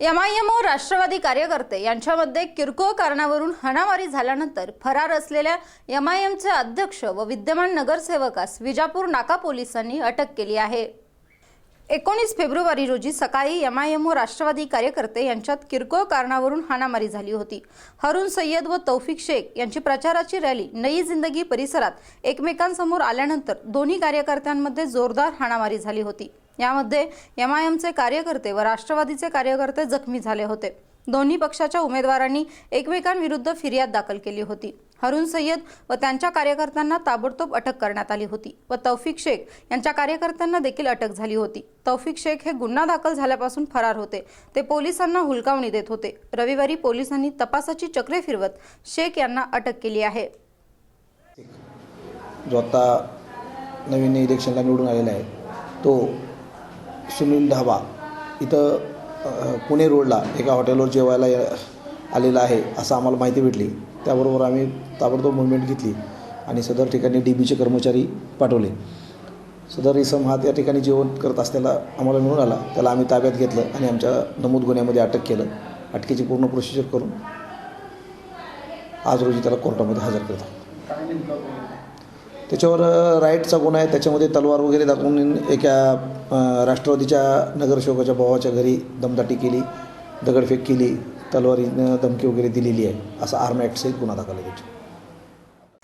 MIMO Rashtrawadi कार्यकर्ते यांच्यामध्ये किरकोळ कारणावरून हाणामारी झाल्यानंतर फरार असलेल्या एमआयएमचे अध्यक्ष व विद्यमान नगरसेवकास विजापूर नाका पोलिसांनी अटक केली आहे. एकोणीस फेब्रुवारी रोजी सकाळी एमआयएमओ राष्ट्रवादी कार्यकर्ते यांच्यात किरकोळ कारणावरून हाणामारी झाली होती. हरुण सय्यद व तौफिक शेख यांची प्रचाराची रॅली नई जिंदगी परिसरात एकमेकांसमोर आल्यानंतर दोन्ही कार्यकर्त्यांमध्ये जोरदार हाणामारी झाली होती. यामध्ये एमआयएमचे कार्यकर्ते व राष्ट्रवादीचे कार्यकर्ते जखमी झाले होते. दोन्ही पक्षाच्या उमेदवारांनी एकमेकांविरुद्ध फिर्याद दाखल केली होती. हरुण सय्यद व त्यांच्या कार्यकर्त्यांना ताबडतोब अटक करण्यात आली होती व तौफिक शेख यांच्या कार्यकर्त्यांना देखील अटक झाली होती. तौफिक शेख हे गुन्हा दाखल झाल्यापासून फरार होते. ते पोलिसांना हुलकावणी देत होते. रविवारी पोलिसांनी तपासाची चक्रे फिरवत शेख यांना अटक केली आहे. जो आता नवीन इलेक्शनला निवडून आलेला आहे तो सुनील ढाबा इथं पुणे रोडला एका हॉटेलवर जेवायला आलेला आहे असं आम्हाला माहिती भेटली. त्याबरोबर आम्ही ताबडतोब मुवमेंट घेतली आणि सदर ठिकाणी डी बीचे कर्मचारी पाठवले. सदर इसम हा त्या ठिकाणी जेवण करत असताना आम्हाला मिळून आला. त्याला आम्ही ताब्यात घेतलं आणि आमच्या नमूद गुन्ह्यामध्ये अटक केलं. अटकेची पूर्ण प्रोसिजर करून आज रोजी त्याला कोर्टामध्ये हजर करत आहोत त्याच्यावर राईटचा गुन्हा आहे. त्याच्यामध्ये तलवार वगैरे दाखवून एका राष्ट्रवादीच्या नगरसेवकाच्या भावाच्या घरी दमदाटी केली दगडफेक केली तलवारीनं धमकी वगैरे दिलेली आहे. असा आर्म ॲक्टचा एक गुन्हा दाखल आहे त्याच्यावर